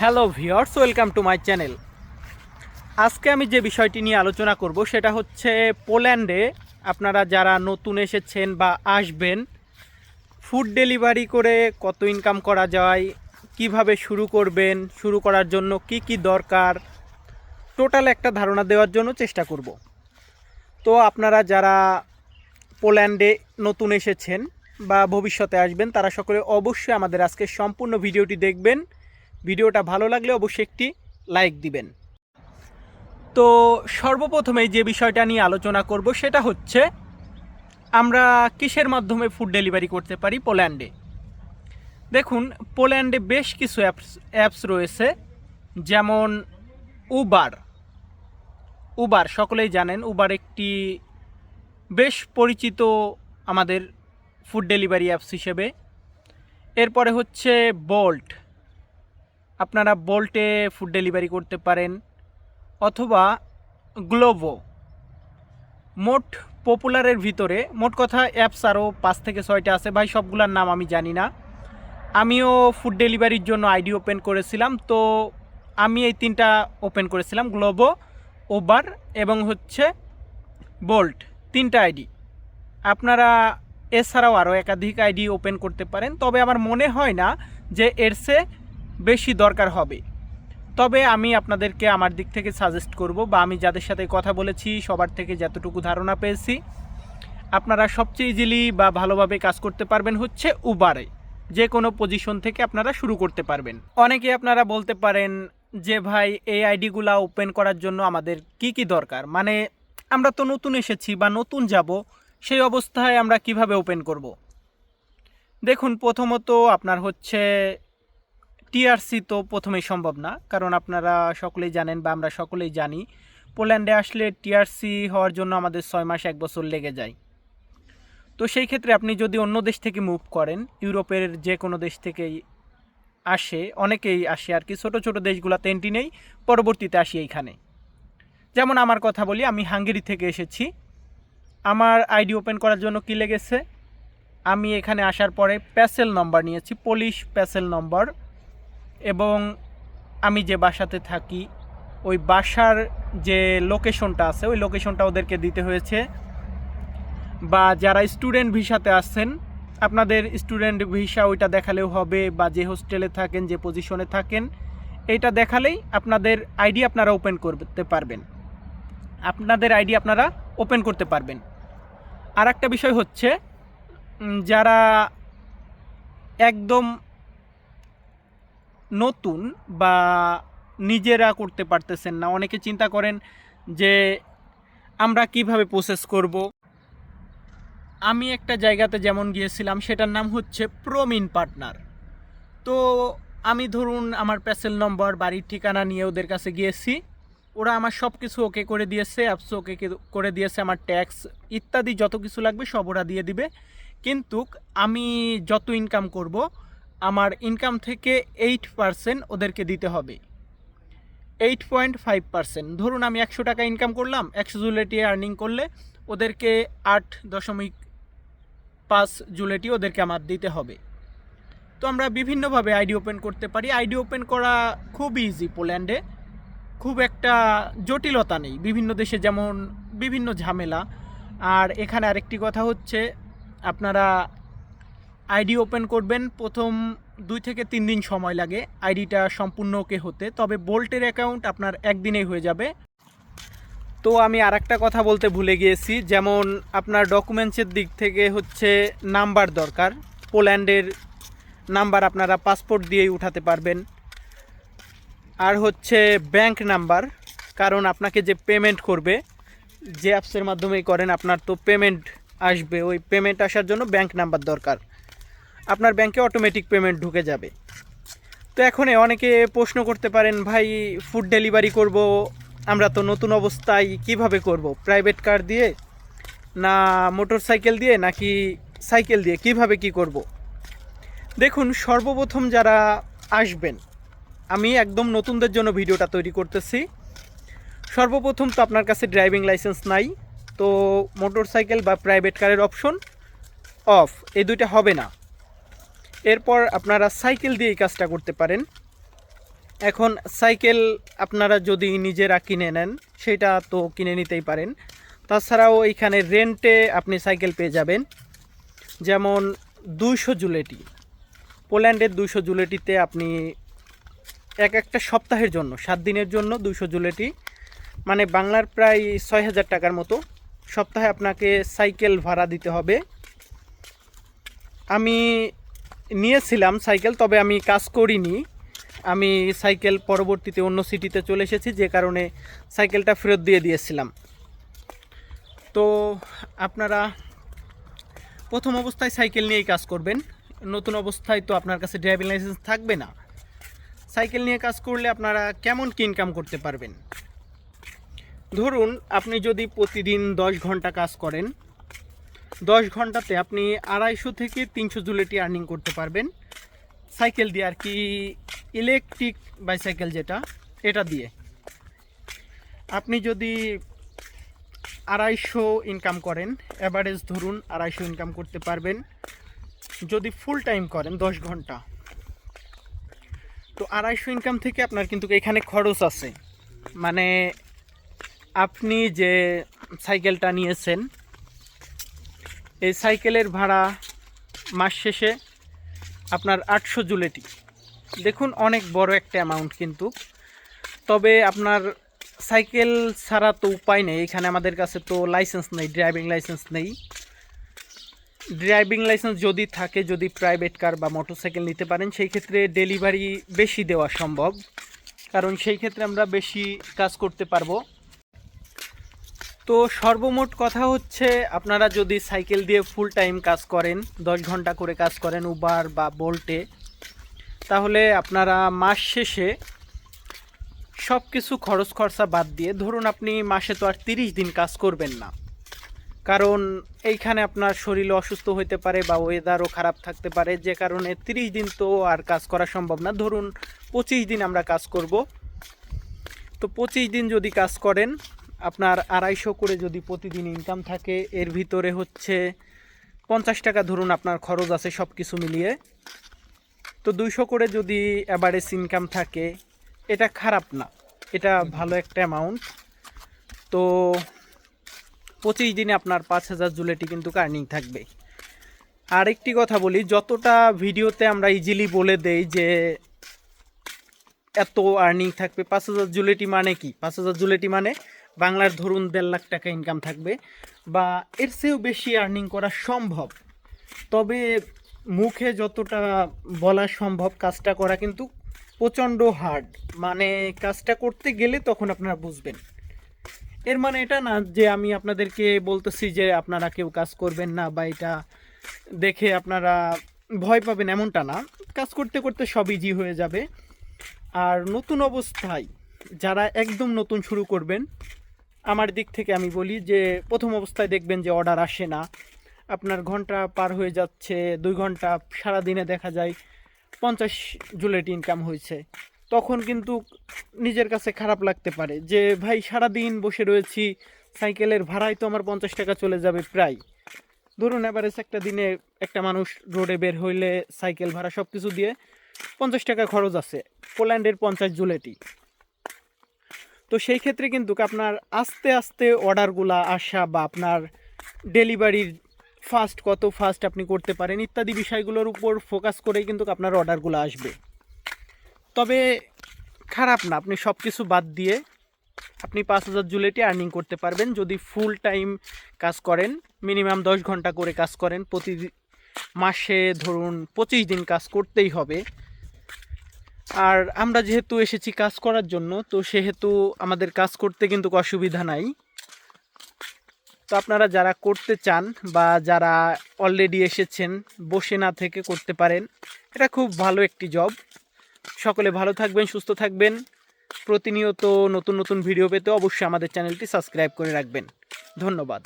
Hello viewers welcome to my channel. আজকে আমি যে বিষয়টি নিয়ে আলোচনা করব সেটা হচ্ছে পোল্যান্ডে আপনারা যারা নতুন এসেছেন বা আসবেন, ফুড ডেলিভারি করে কত ইনকাম করা যায়, কীভাবে শুরু করবেন, শুরু করার জন্য কি কি দরকার, টোটাল একটা ধারণা দেওয়ার জন্য চেষ্টা করব। তো আপনারা যারা পোল্যান্ডে নতুন এসেছেন বা ভবিষ্যতে আসবেন, তারা সকলে অবশ্যই আমাদের আজকে সম্পূর্ণ ভিডিওটি দেখবেন। ভিডিওটা ভালো লাগলে অবশ্যই একটি লাইক দিবেন। তো সর্বপ্রথমে যে বিষয়টা নিয়ে আলোচনা করব সেটা হচ্ছে, আমরা কিসের মাধ্যমে ফুড ডেলিভারি করতে পারি পোল্যান্ডে? দেখুন, পোল্যান্ডে বেশ কিছু অ্যাপস অ্যাপস রয়েছে, যেমন উবার উবার সকলেই জানেন উবার একটি বেশ পরিচিত আমাদের ফুড ডেলিভারি অ্যাপস হিসেবে। এরপরে হচ্ছে বোল্ট আপনারা বোল্টে ফুড ডেলিভারি করতে পারেন, অথবা গ্লোভো মোট পপুলারের ভিতরে, মোট কথা অ্যাপস আরও পাঁচ থেকে ছয়টা আছে। ভাই, সবগুলোর নাম আমি জানি না। আমিও ফুড ডেলিভারির জন্য আইডি ওপেন করেছিলাম, তো আমি এই তিনটা ওপেন করেছিলাম গ্লোভো ওবার এবং হচ্ছে বোল্ট তিনটা আইডি আপনারা এছাড়াও আরও একাধিক আইডি ওপেন করতে পারেন, তবে আমার মনে হয় না যে এর চেয়ে বেশি দরকার হবে। তবে আমি আপনাদেরকে আমার দিক থেকে সাজেস্ট করব বা আমি যাদের সাথে কথা বলেছি, সবার থেকে যতটুকু ধারণা পেয়েছি, আপনারা সবচেয়ে ইজিলি বা ভালোভাবে কাজ করতে পারবেন হচ্ছে উবারে যে কোনো পজিশন থেকে আপনারা শুরু করতে পারবেন। অনেকে আপনারা বলতে পারেন যে, ভাই, এই আইডিগুলা ওপেন করার জন্য আমাদের কি কি দরকার? মানে আমরা তো নতুন এসেছি বা নতুন যাব, সেই অবস্থায় আমরা কীভাবে ওপেন করব? দেখুন, প্রথমত আপনার হচ্ছে টিআরসি তো প্রথমেই সম্ভব না, কারণ আপনারা সকলেই জানেন বা আমরা সকলেই জানি, পোল্যান্ডে আসলে টিআরসি হওয়ার জন্য আমাদের ছয় মাস, এক বছর লেগে যায়। তো সেই ক্ষেত্রে আপনি যদি অন্য দেশ থেকে মুভ করেন, ইউরোপের যে কোনো দেশ থেকেই আসে, অনেকেই আসে আর কি, ছোটো ছোটো দেশগুলোতে এন্ট্রি নেই, পরবর্তীতে আসি এইখানে। যেমন আমার কথা বলি, আমি হাঙ্গেরি থেকে এসেছি। আমার আইডি ওপেন করার জন্য কী লেগেছে? আমি এখানে আসার পরে প্যাসেল নম্বর নিয়েছি পুলিশ প্যাসেল নম্বর এবং আমি যে বাসাতে থাকি, ওই বাসার যে লোকেশনটা আছে, ওই লোকেশনটা ওদেরকে দিতে হয়েছে। বা যারা স্টুডেন্ট ভিসাতে আসছেন, আপনাদের স্টুডেন্ট ভিসা ওইটা দেখালেও হবে, বা যে হোস্টেলে থাকেন, যে পজিশনে থাকেন, এইটা দেখালেই আপনাদের আইডি আপনারা ওপেন করতে পারবেন। আপনাদের আইডি আপনারা ওপেন করতে পারবেন। আর একটা বিষয় হচ্ছে যারা একদম নতুন বা নিজেরা করতে পারতেছেন না, অনেকে চিন্তা করেন যে আমরা কীভাবে প্রসেস করব। আমি একটা জায়গাতে যেমন গিয়েছিলাম, সেটার নাম হচ্ছে প্রমিন পার্টনার। তো আমি ধরুন আমার প্যাসেল নম্বর বাড়ির ঠিকানা নিয়ে ওদের কাছে গিয়েছি। ওরা আমার সব কিছু ওকে করে দিয়েছে অ্যাপস ওকে করে দিয়েছে, আমার ট্যাক্স ইত্যাদি যত কিছু লাগবে সব ওরা দিয়ে দিবে। কিন্তু আমি যত ইনকাম করব আমার ইনকাম থেকে এইট পার্সেন্ট ওদেরকে দিতে হবে। এইট পয়েন্ট ফাইভ পার্সেন্ট ধরুন আমি একশো টাকা ইনকাম করলাম, একশো জুলেটি আর্নিং করলে ওদেরকে আট দশমিক পাঁচ জুলেটি ওদেরকে আমার দিতে হবে। তো আমরা বিভিন্নভাবে আইডি ওপেন করতে পারি। আইডি ওপেন করা খুব ইজি পোল্যান্ডে খুব একটা জটিলতা নেই। বিভিন্ন দেশে যেমন বিভিন্ন ঝামেলা। আর এখানে আরেকটি কথা হচ্ছে, আপনারা আইডি ওপেন করবেন, প্রথম দুই থেকে তিন দিন সময় লাগে আইডিটা সম্পূর্ণ ওকে হতে, তবে বোল্টের অ্যাকাউন্ট আপনার একদিনেই হয়ে যাবে। তো আমি আর কথা বলতে ভুলে গিয়েছি, যেমন আপনার ডকুমেন্টসের দিক থেকে হচ্ছে নাম্বার দরকার, পোল্যান্ডের নাম্বার আপনারা পাসপোর্ট দিয়েই উঠাতে পারবেন। আর হচ্ছে ব্যাংক নাম্বার, কারণ আপনাকে যে পেমেন্ট করবে, যে অ্যাপসের মাধ্যমেই করেন আপনার, তো পেমেন্ট আসবে, ওই পেমেন্ট আসার জন্য ব্যাংক নাম্বার দরকার। আপনার ব্যাংকে অটোমেটিক পেমেন্ট ঢুকে যাবে। তো এখন অনেকে প্রশ্ন করতে পারেন, ভাই ফুড ডেলিভারি করব, আমরা তো নতুন অবস্থায়, কীভাবে করব? প্রাইভেট কার দিয়ে? না মোটর সাইকেল দিয়ে? নাকি সাইকেল দিয়ে? কীভাবে কি করব? দেখুন, সর্বপ্রথম যারা আসবেন, আমি একদম নতুনদের জন্য ভিডিওটা তৈরি করতেছি। সর্বপ্রথম তো আপনার কাছে ড্রাইভিং লাইসেন্স নাই, তো মোটর সাইকেল বা প্রাইভেট কারের অপশন অফ এই দুইটা হবে না। এরপর আপনারা সাইকেল দিয়ে এই কাজটা করতে পারেন। এখন সাইকেল আপনারা যদি নিজেরা কিনে নেন, সেটা তো কিনে নিতেই পারেন। তাছাড়াও এখানে রেন্টে আপনি সাইকেল পেয়ে যাবেন। যেমন দুইশো জুলেটি। পোল্যান্ডের দুইশো জুলেটিতে আপনি এক একটা সপ্তাহের জন্য, সাত দিনের জন্য দুইশো জুলেটি। মানে বাংলার প্রায় ছয় হাজার টাকার মতো সপ্তাহে আপনাকে সাইকেল ভাড়া দিতে হবে। আমি নিয়েছিলাম সাইকেল, তবে আমি কাজ করিনি। আমি সাইকেল পরবর্তীতে অন্য সিটিতে চলে এসেছি, যে কারণে সাইকেলটা ফেরত দিয়ে দিয়েছিলাম। তো আপনারা প্রথম অবস্থায় সাইকেল নিয়েই কাজ করবেন। নতুন অবস্থায় তো আপনার কাছে ড্রাইভিং লাইসেন্স থাকবে না। সাইকেল নিয়ে কাজ করলে আপনারা কেমন কি ইনকাম করতে পারবেন? ধরুন, আপনি যদি প্রতিদিন দশ ঘণ্টা কাজ করেন দশ ঘন্টাতে আপনি আড়াইশো থেকে তিনশো জুলেটি আর্নিং করতে পারবেন। সাইকেল দিয়ে আর কি ইলেকট্রিক বাইসাইকেল যেটা, এটা দিয়ে। আপনি যদি আড়াইশো ইনকাম করেন অ্যাভারেজ ধরুন আড়াইশো ইনকাম করতে পারবেন। যদি ফুল টাইম করেন, দশ ঘণ্টা। তো আড়াইশো ইনকাম থেকে আপনার কিন্তু এখানে খরচ আছে। মানে আপনি যে সাইকেলটা নিয়েছেন এই সাইকেলের ভাড়া মাস শেষে আপনার আটশো জুলেটি। দেখুন অনেক বড় একটা অ্যামাউন্ট কিন্তু। তবে আপনার সাইকেল ছাড়া তো উপায় নেই। এখানে আমাদের কাছে তো লাইসেন্স নেই ড্রাইভিং লাইসেন্স নেই। ড্রাইভিং লাইসেন্স যদি থাকে, যদি প্রাইভেট কার বা মোটরসাইকেল নিতে পারেন, সেই ক্ষেত্রে ডেলিভারি বেশি দেওয়া সম্ভব। কারণ সেই ক্ষেত্রে আমরা বেশি কাজ করতে পারব। তো সর্বমোট কথা হচ্ছে, আপনারা যদি সাইকেল দিয়ে ফুল টাইম কাজ করেন, দশ ঘণ্টা করে কাজ করেন উবার বা বোল্টে তাহলে আপনারা মাস শেষে সব কিছু খরচ খরচা বাদ দিয়ে, ধরুন আপনি মাসে তো আর তিরিশ দিন কাজ করবেন না। কারণ এইখানে আপনার শরীর অসুস্থ হতে পারে বা ওয়েদারও খারাপ থাকতে পারে, যে কারণে তিরিশ দিন তো আর কাজ করা সম্ভব না। ধরুন পঁচিশ দিন আমরা কাজ করব। তো পঁচিশ দিন যদি কাজ করেন আপনার আড়াইশো করে যদি প্রতিদিন ইনকাম থাকে, এর ভিতরে হচ্ছে পঞ্চাশ টাকা ধরুন আপনার খরচ আছে সব কিছু মিলিয়ে। তো দুইশো করে যদি অ্যাভারেজ ইনকাম থাকে, এটা খারাপ না। এটা ভালো একটা অ্যামাউন্ট তো পঁচিশ দিনে আপনার পাঁচ হাজার জুলেটি কিন্তু আর্নিং থাকবে। আরেকটি কথা বলি, যতটা ভিডিওতে আমরা ইজিলি বলে দেই যে এত আর্নিং থাকবে, পাঁচ হাজার জুলেটি মানে কি? পাঁচ হাজার জুলেটি মানে বাংলার ধরুন দেড় লাখ টাকা ইনকাম থাকবে বা এর চেয়েও বেশি আর্নিং করা সম্ভব। তবে মুখে যতটা বলা সম্ভব কাজটা করা কিন্তু প্রচণ্ড হার্ড মানে কাজটা করতে গেলে তখন আপনারা বুঝবেন। এর মানে এটা না যে আমি আপনাদেরকে বলতেছি যে আপনারা কেউ কাজ করবেন না বা এটা দেখে আপনারা ভয় পাবেন এমনটা না। কাজ করতে করতে সব ইজি হয়ে যাবে। আর নতুন অবস্থায় যারা একদম নতুন শুরু করবেন আমার দিক থেকে আমি বলি যে, প্রথম অবস্থায় দেখবেন যে অর্ডার আসে না। আপনার ঘণ্টা পার হয়ে যাচ্ছে, দুই ঘণ্টা সারাদিনে দেখা যায় পঞ্চাশ জুলেট ইনকাম হয়েছে। তখন কিন্তু নিজের কাছে খারাপ লাগতে পারে যে, ভাই, সারাদিন বসে রয়েছি, সাইকেলের ভাড়ায় তো আমার পঞ্চাশ টাকা চলে যাবে প্রায়। ধরুন এবারে একটা দিনে একটা মানুষ রোডে বের হইলে সাইকেল ভাড়া সব কিছু দিয়ে পঞ্চাশ টাকা খরচ আছে, পোল্যান্ডের পঞ্চাশ জুলেটি তো সেই ক্ষেত্রে কিন্তু আপনার আস্তে আস্তে অর্ডারগুলা আসা বা আপনার ডেলিভারির ফাস্ট, কত ফাস্ট আপনি করতে পারেন ইত্যাদি বিষয়গুলোর উপর ফোকাস করেই কিন্তু আপনার অর্ডারগুলো আসবে। তবে খারাপ না, আপনি সব কিছু বাদ দিয়ে আপনি পাঁচ হাজার জুলেটি আর্নিং করতে পারবেন যদি ফুল টাইম কাজ করেন মিনিমাম দশ ঘণ্টা করে কাজ করেন, প্রতি মাসে ধরুন পঁচিশ দিন কাজ করতেই হবে। আর আমরা যেহেতু এসেছি কাজ করার জন্য, তো সেহেতু আমাদের কাজ করতে কিন্তু অসুবিধা নাই। তো আপনারা যারা করতে চান বা যারা অলরেডি এসেছেন, বসে না থেকে করতে পারেন, এটা খুব ভালো একটি জব সকলে ভালো থাকবেন, সুস্থ থাকবেন। প্রতিনিয়ত নতুন নতুন ভিডিও পেতে অবশ্যই আমাদের চ্যানেলটি সাবস্ক্রাইব করে রাখবেন। ধন্যবাদ।